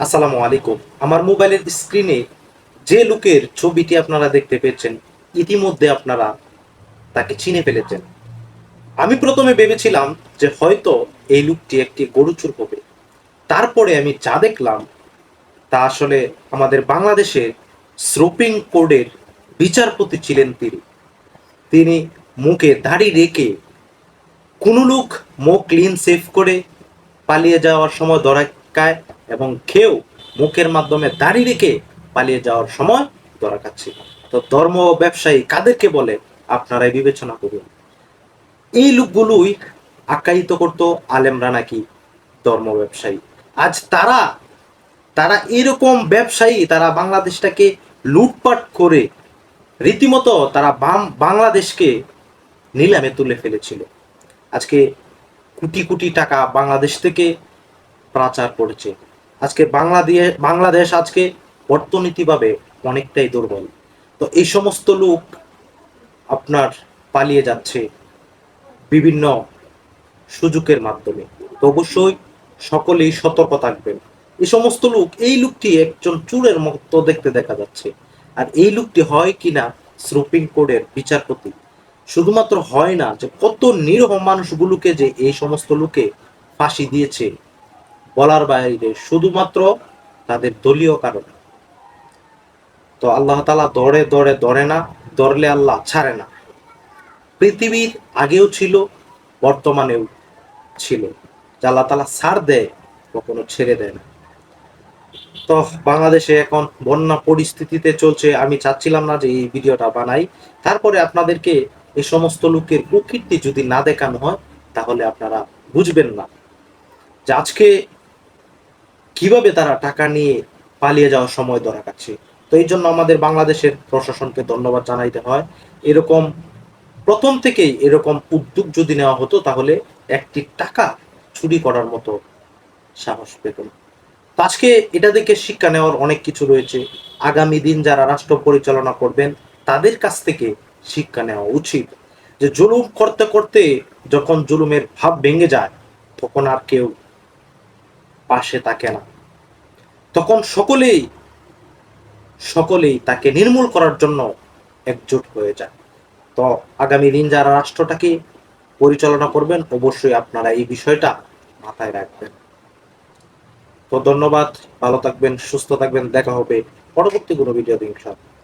আসসালামু আলাইকুম। আমার মোবাইলের স্ক্রিনে যে লোকের ছবিটি আপনারা দেখতে পেয়েছেন, ইতিমধ্যে আপনারা তাকে চিনে ফেলেছেন। আমি প্রথমে ভেবেছিলাম যে হয়তো এই লোকটি একটি গরু চুর হবে তারপরে আমি যা দেখলাম, তা আসলে আমাদের বাংলাদেশের শ্রোপিং কোডের বিচারপতি ছিলেন তিনি। তিনি মুখে দাড়ি রেখে কোনো লোক মুখ ক্লিন সেভ করে পালিয়ে যাওয়ার সময় দরাকায় এবং কেউ মুখের মাধ্যমে দাড়ি রেখে পালিয়ে যাওয়ার সময় ধরা খাচ্ছে তো ধর্ম ব্যবসায়ী কাদেরকে বলে? আপনারাই বিবেচনা করুন। এই লোকগুলোই আখ্যায়িত করত আলেমরা নাকি ধর্ম ব্যবসায়ী। আজ তারা তারা এরকম ব্যবসায়ী, তারা বাংলাদেশটাকে লুটপাট করে রীতিমতো তারা বাংলাদেশকে নিলামে তুলে ফেলেছিল। আজকে কোটি কোটি টাকা বাংলাদেশ থেকে পাচার করেছে। আজকে বাংলাদেশ বাংলাদেশ আজকে অর্থনীতিভাবে অনেকটাই দুর্বল। তো এই সমস্ত লোক আপনার পালিয়ে যাচ্ছে বিভিন্ন সুযোগের মাধ্যমে। তো অবশ্যই সকলেই সতর্ক থাকবেন। এই সমস্ত লোক, এই লোকটি একজন চুরের মতো দেখতে দেখা যাচ্ছে। আর এই লোকটি হয় কিনা সুপ্রিম কোর্টের বিচারপতি। শুধুমাত্র হয় না যে কত নিরহ মানুষগুলোকে যে এই সমস্ত লোকে ফাঁসি দিয়েছে। বলার বাইরে শুধুমাত্র তাদের দলীয় কারণে। তো আল্লাহ তালা দরে দরে দরে না দরলে আল্লাহ ছাড়ে না। পৃথিবীর আগেও ছিল, বর্তমানেও ছিল। যে আল্লাহ তালা ছাড় দেয়, কখনো ছেড়ে দেয় না। তো বাংলাদেশে এখন বন্যা পরিস্থিতিতে চলছে, আমি চাচ্ছিলাম না যে এই ভিডিওটা বানাই। তারপরে আপনাদেরকে এই সমস্ত লোকের প্রকৃতি যদি না দেখানো হয়, তাহলে আপনারা বুঝবেন না। যে আজকে কীভাবে তারা টাকা নিয়ে পালিয়ে যাওয়ার সময় ধরা কাটছে তো এই জন্য আমাদের বাংলাদেশের প্রশাসনকে ধন্যবাদ জানাইতে হয়। এরকম প্রথম থেকেই এরকম উদ্যোগ যদি নেওয়া হতো, তাহলে একটি টাকা চুরি করার মতো সাহস পেত আজকে এটা দেখে শিক্ষা নেওয়ার অনেক কিছু রয়েছে। আগামী দিন যারা রাষ্ট্র পরিচালনা করবেন, তাদের কাছ থেকে শিক্ষা নেওয়া উচিত। যে জুলুম করতে করতে যখন জুলুমের ভাব ভেঙে যায়, তখন আর কেউ পাশে থাকে না। তখন সকলেই সকলেই তাকে নির্মূল করার জন্য একজোট হয়ে যায়। তো আগামী দিন যারা রাষ্ট্রটাকে পরিচালনা করবেন, অবশ্যই আপনারা এই বিষয়টা মাথায় রাখবেন। তো ধন্যবাদ, ভালো থাকবেন, সুস্থ থাকবেন, দেখা হবে পরবর্তী কোনো ভিডিও ইনশাআল্লাহ।